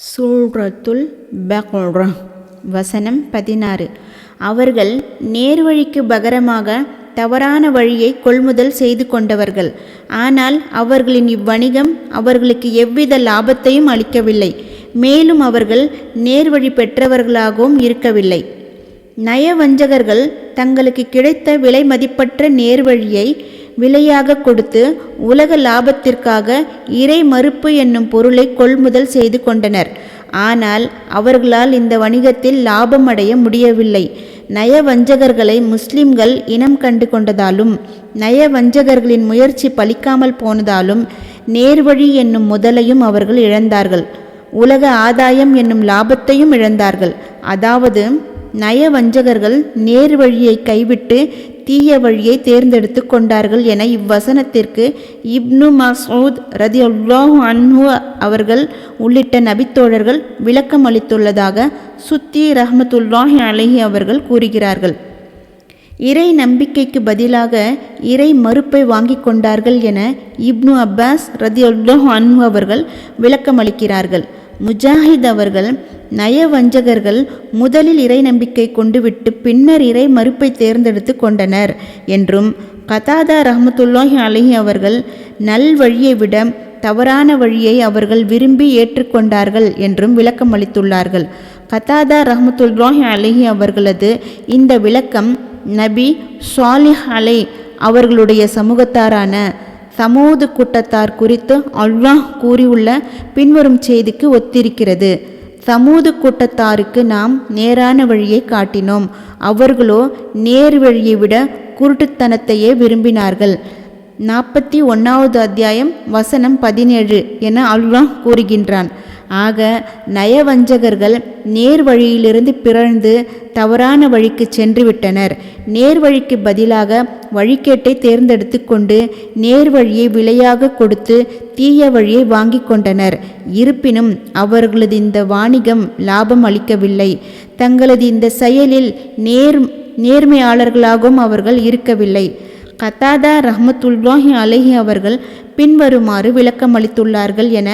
சூழ்ரத்துல் வசனம் பதினாறு. அவர்கள் நேர்வழிக்கு பகரமாக தவறான வழியை கொள்முதல் செய்து கொண்டவர்கள். ஆனால் அவர்களின் இவ்வணிகம் அவர்களுக்கு எவ்வித லாபத்தையும் அளிக்கவில்லை. மேலும் அவர்கள் நேர்வழி பெற்றவர்களாகவும் இருக்கவில்லை. நயவஞ்சகர்கள் தங்களுக்கு கிடைத்த விலை மதிப்பற்ற நேர்வழியை விலையாக கொடுத்து உலக லாபத்திற்காக இறை மறுப்பு என்னும் பொருளை கொள்முதல் செய்து கொண்டனர். ஆனால் அவர்களால் இந்த வணிகத்தில் லாபம் அடைய முடியவில்லை. நயவஞ்சகர்களை முஸ்லிம்கள் இனம் கண்டு கொண்டதாலும் நயவஞ்சகர்களின் முயற்சி பலிக்காமல் போனதாலும் நேர்வழி என்னும் முதலையும் அவர்கள் இழந்தார்கள். உலக ஆதாயம் என்னும் லாபத்தையும் இழந்தார்கள். அதாவது நயவஞ்சகர்கள் நேர் வழியை கைவிட்டு தீய வழியை தேர்ந்தெடுத்து கொண்டார்கள் என இவ்வசனத்திற்கு இப்னு மசூத் ரதி அல்லாஹ் அன்ஹு அவர்கள் உள்ளிட்ட நபித்தோழர்கள் விளக்கம் அளித்துள்ளதாக சுத்தி ரஹமத்துல்லாஹி அலஹி அவர்கள் கூறுகிறார்கள். இறை நம்பிக்கைக்கு பதிலாக இறை மறுப்பை வாங்கி கொண்டார்கள் என இப்னு அப்பாஸ் ரதி அல்லாஹ் அன்ஹு அவர்கள் விளக்கமளிக்கிறார்கள். முஜாஹித் அவர்கள் நயவஞ்சகர்கள் முதலில் இறை நம்பிக்கை கொண்டுவிட்டு பின்னர் இறை மறுப்பை தேர்ந்தெடுத்து கொண்டனர் என்றும் கதாதா ரஹமத்துல்லாஹி அலஹி அவர்கள் நல் வழியை விட தவறான வழியை அவர்கள் விரும்பி ஏற்றுக்கொண்டார்கள் என்றும் விளக்கம் அளித்துள்ளார்கள். கதாதா ரஹமத்துல்லாஹி அலஹி அவர்களது இந்த விளக்கம் நபி சாலிஹ் அலை அவர்களுடைய சமூகத்தாரான சமூது கூட்டத்தார் குறித்து அல்லாஹ் கூறியுள்ள பின்வரும் செய்திக்கு ஒத்திருக்கிறது. சமூது கூட்டத்தாருக்கு நாம் நேரான வழியை காட்டினோம். அவர்களோ நேர் வழியை விட குருட்டுத்தனத்தையே விரும்பினார்கள். நாற்பத்தி ஒன்றாவது அத்தியாயம் வசனம் பதினேழு என அல்லாஹ் கூறுகின்றான். ஆக நயவஞ்சகர்கள் நேர் வழியிலிருந்து பிறழ்ந்து தவறான வழிக்கு சென்றுவிட்டனர். நேர் வழிக்கு பதிலாக வழிகேட்டை தேர்ந்தெடுத்து கொண்டு நேர் வழியை விலையாக கொடுத்து தீய வழியை வாங்கி கொண்டனர். இருப்பினும் அவர்களது இந்த வாணிகம் லாபம் அளிக்கவில்லை. தங்களது இந்த செயலில் நேர் நேர்மையாளர்களாகவும் அவர்கள் இருக்கவில்லை. கத்தாதா ரஹமத்துல்லாஹி அலஹி அவர்கள் பின்வருமாறு விளக்கமளித்துள்ளார்கள் என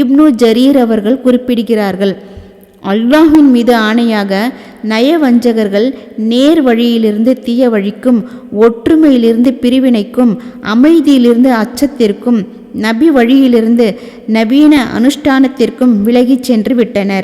இப்னு ஜரீர் அவர்கள் குறிப்பிடுகிறார்கள். அல்லாஹின் மீது ஆணையாக நயவஞ்சகர்கள் நேர் வழியிலிருந்து தீய வழிக்கும் ஒற்றுமையிலிருந்து பிரிவினைக்கும் அமைதியிலிருந்து அச்சத்திற்கும் நபி வழியிலிருந்து நவீன அனுஷ்டானத்திற்கும் விலகிச் சென்று விட்டனர்.